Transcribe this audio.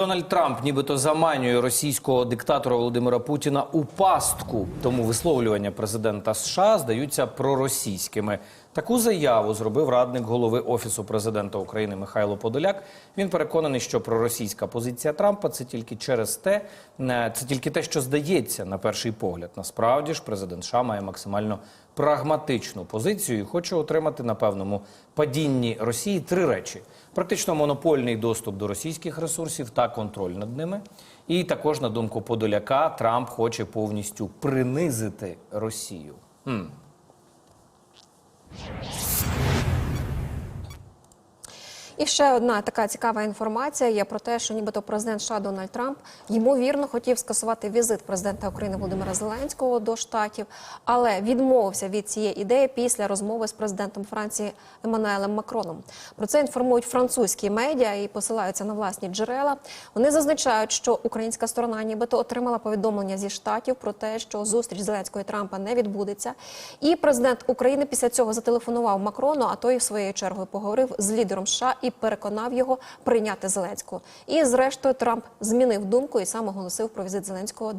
Дональд Трамп нібито заманює російського диктатора Володимира Путіна у пастку. Тому висловлювання президента США здаються проросійськими. Таку заяву зробив радник голови офісу президента України Михайло Подоляк. Він переконаний, що проросійська позиція Трампа це тільки через те, це тільки те, що здається на перший погляд. Насправді ж, президент США має максимально прагматичну позицію і хоче отримати на певному падінні Росії три речі: практично монопольний доступ до російських ресурсів та контроль над ними. І також, на думку Подоляка, Трамп хоче повністю принизити Росію. Хм. І ще одна така цікава інформація є про те, що нібито президент США Дональд Трамп ймовірно хотів скасувати візит президента України Володимира Зеленського до штатів, але відмовився від цієї ідеї після розмови з президентом Франції Еммануелем Макроном. Про це інформують французькі медіа і посилаються на власні джерела. Вони зазначають, що українська сторона нібито отримала повідомлення зі штатів про те, що зустріч Зеленського і Трампа не відбудеться. І президент України після цього зателефонував Макрону, а той своєю чергою поговорив з лідером США і переконав його прийняти Зеленського. І зрештою Трамп змінив думку і сам оголосив про візит Зеленського